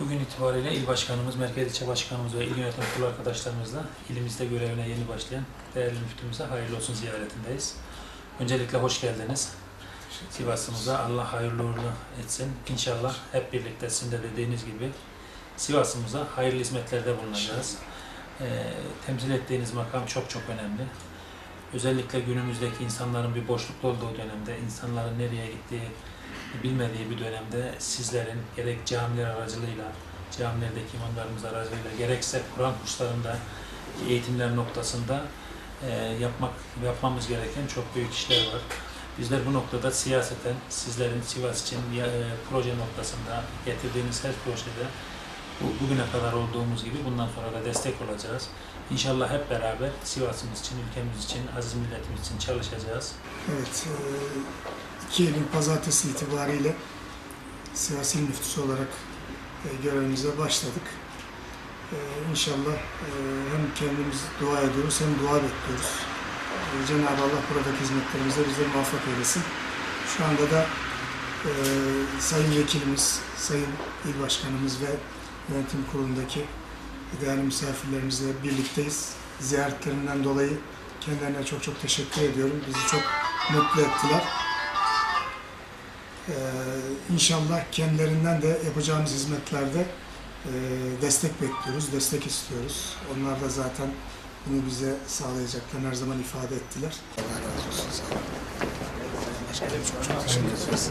Bugün itibariyle il başkanımız, merkez ilçe başkanımız ve il yönetim kurulu arkadaşlarımızla ilimizde görevine yeni başlayan değerli müftümüze hayırlı olsun ziyaretindeyiz. Öncelikle hoş geldiniz. Sivas'ımıza Allah hayırlı uğurlu etsin. İnşallah hep birlikte sizin de dediğiniz gibi Sivas'ımıza hayırlı hizmetlerde bulunacağız. Ee, temsil ettiğiniz makam çok çok önemli. Özellikle günümüzdeki insanların bir boşlukta olduğu dönemde, insanların nereye gittiği bilmediği bir dönemde sizlerin gerek camiler aracılığıyla, camilerdeki imamlarımız aracılığıyla, gerekse Kur'an kurslarında eğitimler noktasında e, yapmak yapmamız gereken çok büyük işler var. Bizler bu noktada siyaseten sizlerin Sivas için e, proje noktasında getirdiğiniz her projede bu, bugüne kadar olduğumuz gibi bundan sonra da destek olacağız. İnşallah hep beraber Sivas'ımız için, ülkemiz için, aziz milletimiz için çalışacağız. Evet, e, iki Eylül Pazartesi itibariyle Sivas İl Müftüsü olarak e, görevimize başladık. E, İnşallah hem kendimiz dua ediyoruz hem dua bekliyoruz. Cenab-ı Allah buradaki hizmetlerimizde bizleri muvaffak eylesin. Şu anda da e, Sayın Vekilimiz, Sayın İl Başkanımız ve Yönetim Kurulu'ndaki değerli misafirlerimizle birlikteyiz. Ziyaretlerinden dolayı kendilerine çok çok teşekkür ediyorum. Bizi çok mutlu ettiler. Ee, inşallah kendilerinden de yapacağımız hizmetlerde e, destek bekliyoruz, destek istiyoruz. onlar da zaten bunu bize sağlayacaklarını her zaman ifade ettiler. Allah razı olsun. Sağ olun. Başkanım çok teşekkür ederiz.